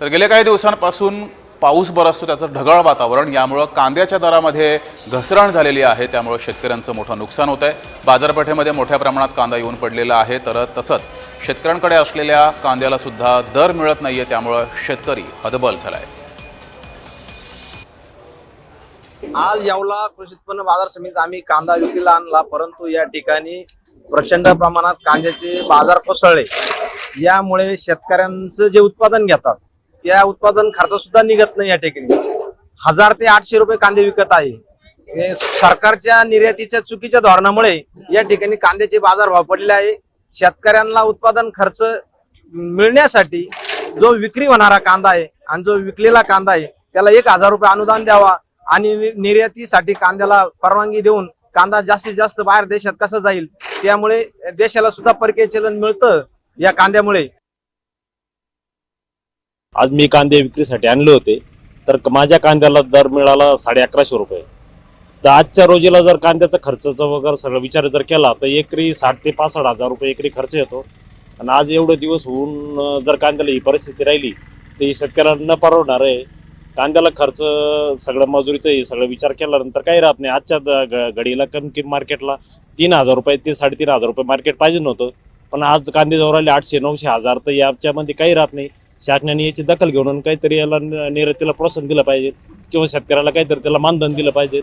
तर गेल्या काही दिवसांपासून पाऊस बरसतो त्याचं ढगाळ वातावरण यामुळं कांद्याच्या दरामध्ये घसरण झालेली आहे त्यामुळं शेतकऱ्यांचं मोठं नुकसान होत आहे बाजारपेठेमध्ये मोठ्या प्रमाणात कांदा येऊन पडलेला आहे तर तसंच शेतकऱ्यांकडे असलेल्या कांद्याला सुद्धा दर मिळत नाहीये त्यामुळं शेतकरी हदबल झाला आहे आज यावला कृषी उत्पन्न बाजार समितीत आम्ही कांदा विक्रीला आणला परंतु या ठिकाणी प्रचंड प्रमाणात कांद्याचे बाजार कोसळले. यामुळे शेतकऱ्यांचं जे उत्पादन घेतात त्या उत्पादन खर्च सुद्धा निघत नाही या ठिकाणी हजार ते आठशे रुपये कांदे विकत आहे. सरकारच्या निर्यातीच्या चुकीच्या धोरणामुळे या ठिकाणी कांद्याचे बाजार भाव पडलेले आहे. शेतकऱ्यांना उत्पादन खर्च मिळण्यासाठी जो विक्री होणारा कांदा आहे आणि जो विकलेला कांदा आहे त्याला एक हजार रुपये अनुदान द्यावा आणि निर्यातीसाठी कांद्याला परवानगी देऊन कांदा जास्तीत जास्त बाहेर देशात कसा जाईल त्यामुळे देशाला सुद्धा परकीय चलन मिळतं या कांद्यामुळे. आज मी कांदे विक्रीसाठी आणले होते. तर माझ्या कांद्याला दर मिळाला साडे अकराशे रुपये. तर आजच्या रोजीला जर कांद्याचा खर्चाचा वगैरे सगळं विचार जर केला तर एकरी साठ ते पासष्ट हजार रुपये एकरी खर्च येतो. आणि आज एवढे दिवस होऊन जर कांद्याला ही परिस्थिती राहिली तर ही शेतकऱ्यांना न परवडणार आहे. कांद्याला खर्च सगळं मजुरीचं हे सगळं विचार केल्यानंतर काही राहत नाही. आजच्या ग- घडीला कमी किम मार्केटला तीन हजार रुपये ते साडेतीन हजार रुपये मार्केट पाहिजे नव्हतं. पण आज कांदे जवळ आले आठशे नऊशे हजार तर याच्यामध्ये काही राहत नाही. शासनाने याची दखल घेऊन काहीतरी याला निर्यातीला प्रोत्साहन दिलं पाहिजे. किंवा शेतकऱ्याला काहीतरी त्याला मानधन दिलं पाहिजे.